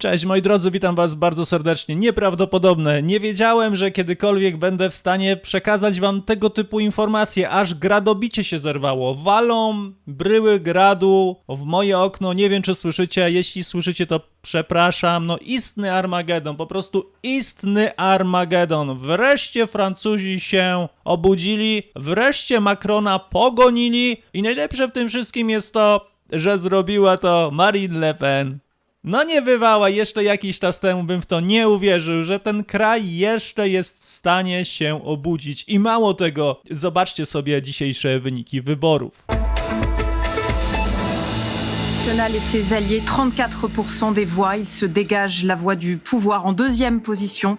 Cześć moi drodzy, witam was bardzo serdecznie. Nieprawdopodobne. Nie wiedziałem, że kiedykolwiek będę w stanie przekazać wam tego typu informacje, aż gradobicie się zerwało. Walą bryły gradu w moje okno. Nie wiem, czy słyszycie. Jeśli słyszycie, to przepraszam. No istny Armagedon, po prostu istny Armagedon. Wreszcie Francuzi się obudzili, wreszcie Macrona pogonili i najlepsze w tym wszystkim jest to, że zrobiła to Marine Le Pen. No nie bywała, jeszcze jakiś czas temu bym w to nie uwierzył, że ten kraj jeszcze jest w stanie się obudzić. I mało tego, zobaczcie sobie dzisiejsze wyniki wyborów. National et ses alliés, 34% des voix. Il se dégage la voix du pouvoir en deuxième position.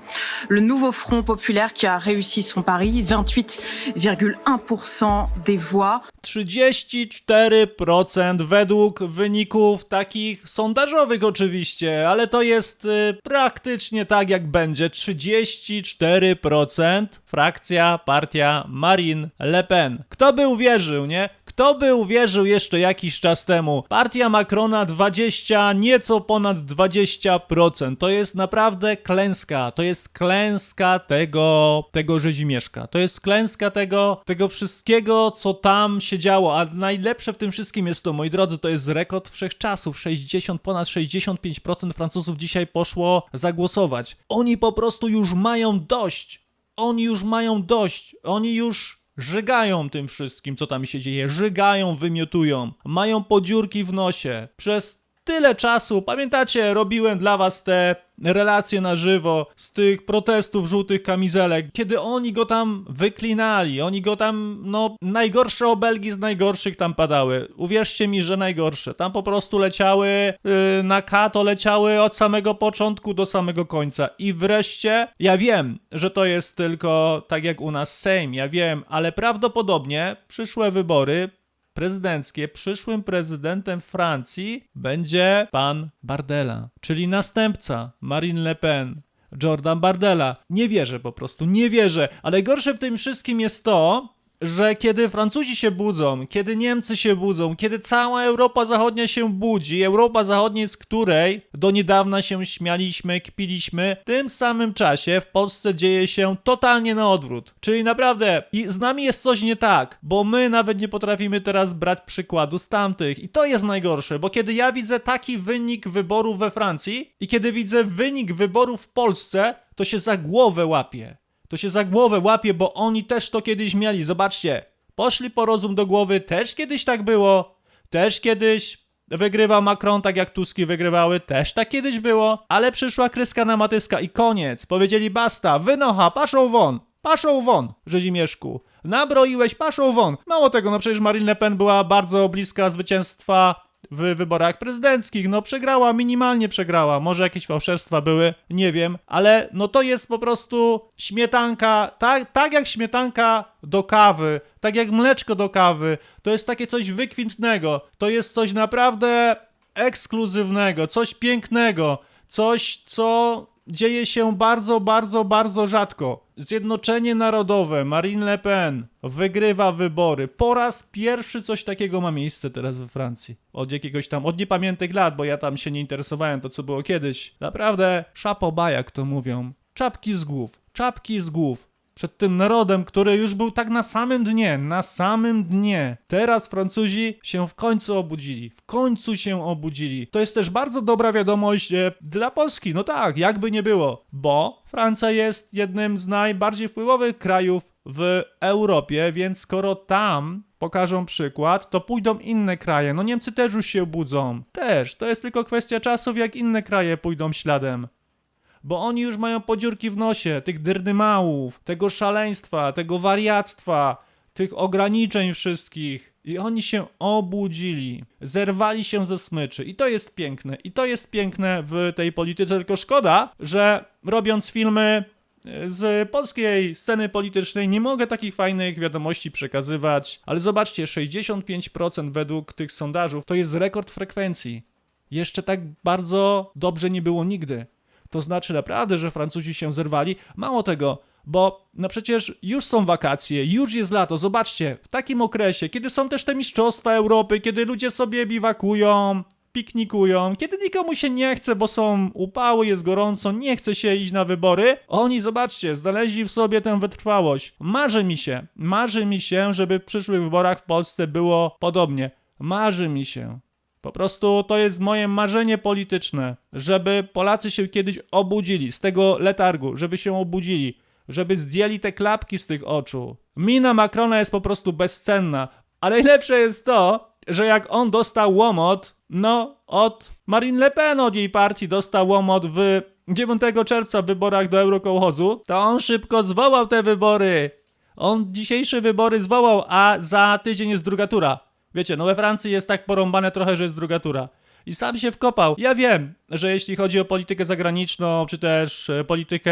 Le nouveau Front populaire qui a réussi son pari, 28,1% des voix. 34% według wyników takich sondażowych oczywiście, ale to jest y, praktycznie tak jak będzie. 34% frakcja, partia Marine Le Pen. Kto by uwierzył, nie? Kto by uwierzył jeszcze jakiś czas temu? Partia Macrona 20, nieco ponad 20%. To jest naprawdę klęska. To jest klęska tego, tego rzezimieszka. To jest klęska tego, tego wszystkiego, co tam się działo. A najlepsze w tym wszystkim jest to, moi drodzy, to jest rekord wszechczasów. 60, ponad 65% Francuzów dzisiaj poszło zagłosować. Oni po prostu już mają dość. Oni już mają dość. Oni już Żygają tym wszystkim, co tam się dzieje. Żygają, wymiotują. Mają podziurki w nosie. Przez tyle czasu, pamiętacie, robiłem dla was te relacje na żywo z tych protestów żółtych kamizelek, kiedy oni go tam wyklinali, oni go tam, no, najgorsze obelgi z najgorszych tam padały. Uwierzcie mi, że najgorsze. Tam po prostu leciały yy, na K, to leciały od samego początku do samego końca. I wreszcie, ja wiem, że to jest tylko tak jak u nas Sejm, ja wiem, ale prawdopodobnie przyszłe wybory prezydenckie, przyszłym prezydentem Francji będzie pan Bardella, czyli następca Marine Le Pen. Jordan Bardella. Nie wierzę po prostu, nie wierzę. Ale najgorsze w tym wszystkim jest to, że kiedy Francuzi się budzą, kiedy Niemcy się budzą, kiedy cała Europa Zachodnia się budzi, Europa Zachodnia, z której do niedawna się śmialiśmy, kpiliśmy, w tym samym czasie w Polsce dzieje się totalnie na odwrót. Czyli naprawdę z nami jest coś nie tak, bo my nawet nie potrafimy teraz brać przykładu z tamtych. I to jest najgorsze, bo kiedy ja widzę taki wynik wyborów we Francji i kiedy widzę wynik wyborów w Polsce, to się za głowę łapie to się za głowę łapie, bo oni też to kiedyś mieli. Zobaczcie, poszli po rozum do głowy, też kiedyś tak było, też kiedyś wygrywał Macron tak jak Tuski wygrywały, też tak kiedyś było, ale przyszła kryska na matyska i koniec. Powiedzieli basta, wynocha, paszą won, paszą won, Rzezimieszku. Nabroiłeś, paszą won. Mało tego, no przecież Marine Le Pen była bardzo bliska zwycięstwa w wyborach prezydenckich. No przegrała, minimalnie przegrała. Może jakieś fałszerstwa były, nie wiem, ale no to jest po prostu śmietanka, tak, tak jak śmietanka do kawy, tak jak mleczko do kawy. To jest takie coś wykwintnego. To jest coś naprawdę ekskluzywnego, coś pięknego, coś, co dzieje się bardzo, bardzo, bardzo rzadko. Zjednoczenie Narodowe, Marine Le Pen wygrywa wybory. Po raz pierwszy coś takiego ma miejsce teraz we Francji. Od jakiegoś tam, od niepamiętnych lat, bo ja tam się nie interesowałem, to co było kiedyś. Naprawdę, szapoba, jak to mówią. Czapki z głów, czapki z głów przed tym narodem, który już był tak na samym dnie, na samym dnie. Teraz Francuzi się w końcu obudzili. W końcu się obudzili. To jest też bardzo dobra wiadomość e, dla Polski. No tak, jakby nie było, bo Francja jest jednym z najbardziej wpływowych krajów w Europie, więc skoro tam pokażą przykład, to pójdą inne kraje. No Niemcy też już się budzą. Też. To jest tylko kwestia czasów, jak inne kraje pójdą śladem bo oni już mają podziurki w nosie, tych drdymałów, tego szaleństwa, tego wariactwa, tych ograniczeń wszystkich. I oni się obudzili, zerwali się ze smyczy. I to jest piękne. I to jest piękne w tej polityce, tylko szkoda, że robiąc filmy e, z polskiej sceny politycznej nie mogę takich fajnych wiadomości przekazywać, ale zobaczcie, 65% według tych sondażów to jest rekord frekwencji. Jeszcze tak bardzo dobrze nie było nigdy to znaczy naprawdę, że Francuzi się zerwali. Mało tego, bo no przecież już są wakacje, już jest lato. Zobaczcie, w takim okresie, kiedy są też te mistrzostwa Europy, kiedy ludzie sobie biwakują, piknikują, kiedy nikomu się nie chce, bo są upały, jest gorąco, nie chce się iść na wybory, oni, zobaczcie, znaleźli w sobie tę wytrwałość. Marzy mi się, marzy mi się, żeby w przyszłych wyborach w Polsce było podobnie. Marzy mi się. Po prostu to jest moje marzenie polityczne, żeby Polacy się kiedyś obudzili z tego letargu, żeby się obudzili, żeby zdjęli te klapki z tych oczu. Mina Macrona jest po prostu bezcenna, ale najlepsze jest to, że jak on dostał łomot, no od Marine Le Pen od jej partii dostał łomot w 9 czerwca w wyborach do Eurokołchozu, to on szybko zwołał te wybory. On dzisiejsze wybory zwołał, a za tydzień jest druga tura. Wiecie, no we Francji jest tak porąbane trochę, że jest druga tura. I sam się wkopał. Ja wiem, że jeśli chodzi o politykę zagraniczną, czy też e, politykę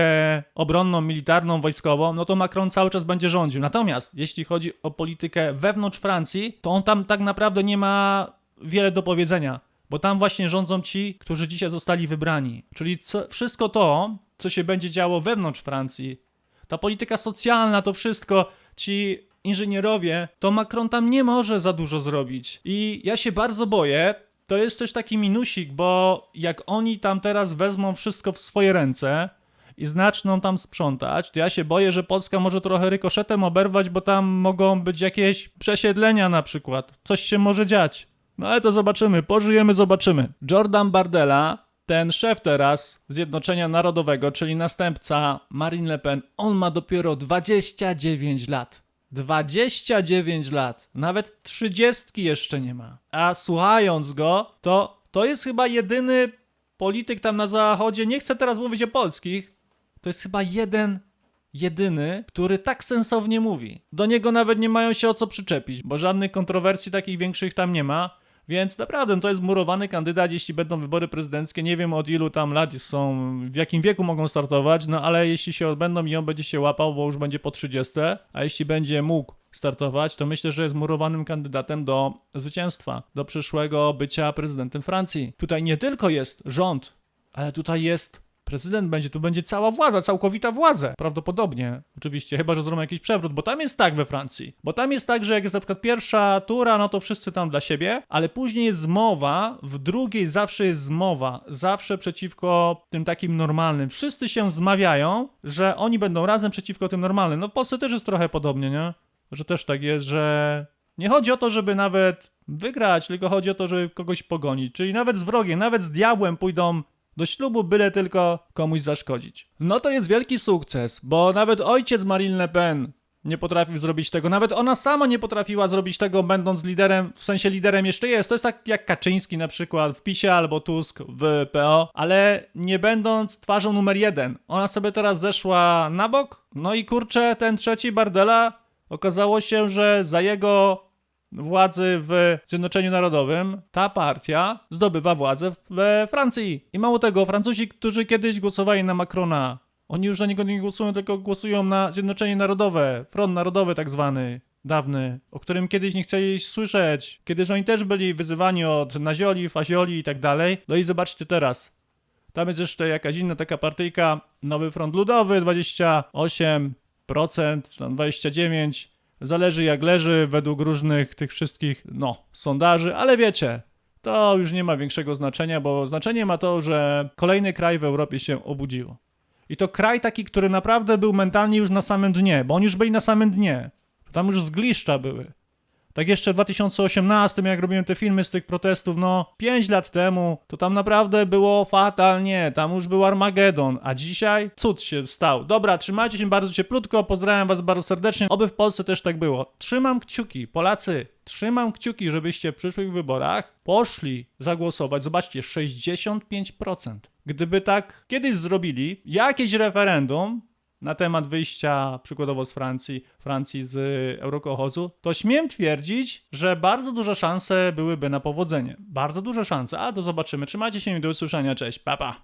obronną, militarną, wojskową, no to Macron cały czas będzie rządził. Natomiast jeśli chodzi o politykę wewnątrz Francji, to on tam tak naprawdę nie ma wiele do powiedzenia. Bo tam właśnie rządzą ci, którzy dzisiaj zostali wybrani. Czyli co, wszystko to, co się będzie działo wewnątrz Francji, ta polityka socjalna, to wszystko, ci inżynierowie, to Macron tam nie może za dużo zrobić. I ja się bardzo boję, to jest też taki minusik, bo jak oni tam teraz wezmą wszystko w swoje ręce i zaczną tam sprzątać, to ja się boję, że Polska może trochę rykoszetem oberwać, bo tam mogą być jakieś przesiedlenia na przykład. Coś się może dziać. No ale to zobaczymy, pożyjemy, zobaczymy. Jordan Bardella, ten szef teraz Zjednoczenia Narodowego, czyli następca Marine Le Pen, on ma dopiero 29 lat. 29 lat. Nawet 30 jeszcze nie ma. A słuchając go, to to jest chyba jedyny polityk tam na zachodzie, nie chcę teraz mówić o polskich, to jest chyba jeden, jedyny, który tak sensownie mówi. Do niego nawet nie mają się o co przyczepić, bo żadnych kontrowersji takich większych tam nie ma. Więc naprawdę to jest murowany kandydat, jeśli będą wybory prezydenckie. Nie wiem od ilu tam lat są, w jakim wieku mogą startować, no ale jeśli się odbędą i on będzie się łapał, bo już będzie po 30, a jeśli będzie mógł startować, to myślę, że jest murowanym kandydatem do zwycięstwa, do przyszłego bycia prezydentem Francji. Tutaj nie tylko jest rząd, ale tutaj jest prezydent będzie, tu będzie cała władza, całkowita władza. Prawdopodobnie, oczywiście, chyba że zrobią jakiś przewrót, bo tam jest tak we Francji. Bo tam jest tak, że jak jest na przykład pierwsza tura, no to wszyscy tam dla siebie, ale później jest zmowa, w drugiej zawsze jest zmowa, zawsze przeciwko tym takim normalnym. Wszyscy się zmawiają, że oni będą razem przeciwko tym normalnym. No w Polsce też jest trochę podobnie, nie? Że też tak jest, że nie chodzi o to, żeby nawet wygrać, tylko chodzi o to, żeby kogoś pogonić. Czyli nawet z wrogiem, nawet z diabłem pójdą do ślubu, byle tylko komuś zaszkodzić. No to jest wielki sukces, bo nawet ojciec Marine Le Pen nie potrafił zrobić tego. Nawet ona sama nie potrafiła zrobić tego, będąc liderem, w sensie liderem jeszcze jest. To jest tak jak Kaczyński na przykład w PiSie albo Tusk w PO, ale nie będąc twarzą numer jeden. Ona sobie teraz zeszła na bok, no i kurczę, ten trzeci Bardella okazało się, że za jego władzy w Zjednoczeniu Narodowym, ta partia zdobywa władzę we Francji. I mało tego, Francuzi, którzy kiedyś głosowali na Macrona, oni już na niego nie głosują, tylko głosują na Zjednoczenie Narodowe, Front Narodowy tak zwany, dawny, o którym kiedyś nie chcieli słyszeć, kiedyś oni też byli wyzywani od nazioli, fazioli i tak dalej. No i zobaczcie teraz. Tam jest jeszcze jakaś inna taka partyjka, Nowy Front Ludowy, 28%, czy tam 29%. Zależy jak leży według różnych tych wszystkich, no, sondaży, ale wiecie, to już nie ma większego znaczenia, bo znaczenie ma to, że kolejny kraj w Europie się obudził. I to kraj taki, który naprawdę był mentalnie już na samym dnie, bo oni już byli na samym dnie. Tam już zgliszcza były. Tak jeszcze w 2018, jak robiłem te filmy z tych protestów, no 5 lat temu, to tam naprawdę było fatalnie, tam już był Armagedon, a dzisiaj cud się stał. Dobra, trzymajcie się bardzo cieplutko, pozdrawiam was bardzo serdecznie, oby w Polsce też tak było. Trzymam kciuki, Polacy, trzymam kciuki, żebyście w przyszłych wyborach poszli zagłosować. Zobaczcie, 65%. Gdyby tak kiedyś zrobili jakieś referendum, na temat wyjścia przykładowo z Francji, Francji z Eurokołchozu, to śmiem twierdzić, że bardzo duże szanse byłyby na powodzenie. Bardzo duże szanse, a to zobaczymy. Trzymajcie się i do usłyszenia. Cześć, papa. Pa.